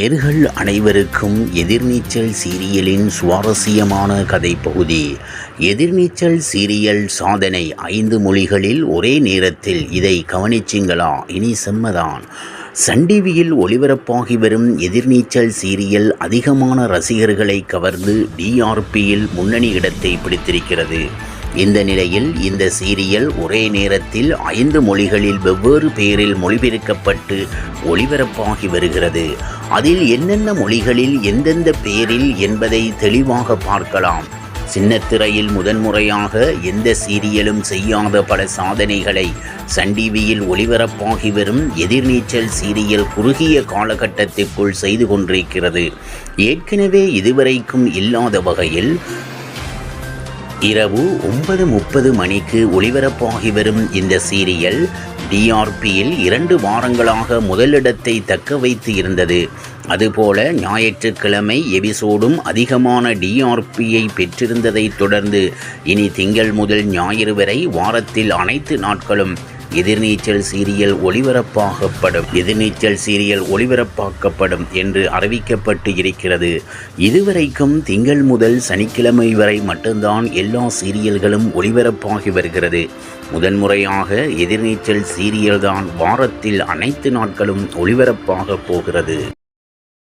நேர்கள் அனைவருக்கும் எதிர்நீச்சல் சீரியலின் சுவாரஸ்யமான கதை பகுதி எதிர்நீச்சல் சீரியல் சாதனை ஐந்து மொழிகளில் ஒரே நேரத்தில் இதை கவனிச்சிங்களா? இனி செம்மதான். சன் டிவியில் ஒளிபரப்பாகி வரும் எதிர்நீச்சல் சீரியல் அதிகமான ரசிகர்களை கவர்ந்து டிஆர்பியில் முன்னணி இடத்தை பிடித்திருக்கிறது. இந்த நிலையில் இந்த சீரியல் ஒரே நேரத்தில் ஐந்து மொழிகளில் வெவ்வேறு பெயரில் மொழிபெயர்க்கப்பட்டு ஒளிபரப்பாகி வருகிறது. அதில் என்னென்ன மொழிகளில் எந்தெந்த பெயரில் என்பதை தெளிவாக பார்க்கலாம். சின்னத்திரையில் முதன்முறையாக எந்த சீரியலும் செய்யாத பல சாதனைகளை சன் டிவியில் ஒளிபரப்பாகி வரும் எதிர்நீச்சல் சீரியல் குறுகிய காலகட்டத்திற்குள் செய்து கொண்டிருக்கிறது. ஏற்கனவே இதுவரைக்கும் இல்லாத வகையில் இரவு ஒன்பது முப்பது மணிக்கு ஒளிபரப்பாகி வரும் இந்த சீரியல் டிஆர்பியில் இரண்டு வாரங்களாக முதலிடத்தை தக்க வைத்து இருந்தது. அதுபோல ஞாயிற்றுக்கிழமை எபிசோடும் அதிகமான டிஆர்பியை பெற்றிருந்ததைத் தொடர்ந்து இனி திங்கள் முதல் ஞாயிறு வரை வாரத்தில் அனைத்து நாட்களும் எதிர்நீச்சல் சீரியல் ஒளிபரப்பாகப்படும். எதிர்நீச்சல் சீரியல் ஒளிபரப்பாக்கப்படும் என்று அறிவிக்கப்பட்டு இருக்கிறது. இதுவரைக்கும் திங்கள் முதல் சனிக்கிழமை வரை மட்டும்தான் எல்லா சீரியல்களும் ஒளிபரப்பாகி வருகிறது. முதன்முறையாக எதிர்நீச்சல் சீரியல்தான் வாரத்தில் அனைத்து நாட்களும் ஒளிபரப்பாக போகிறது.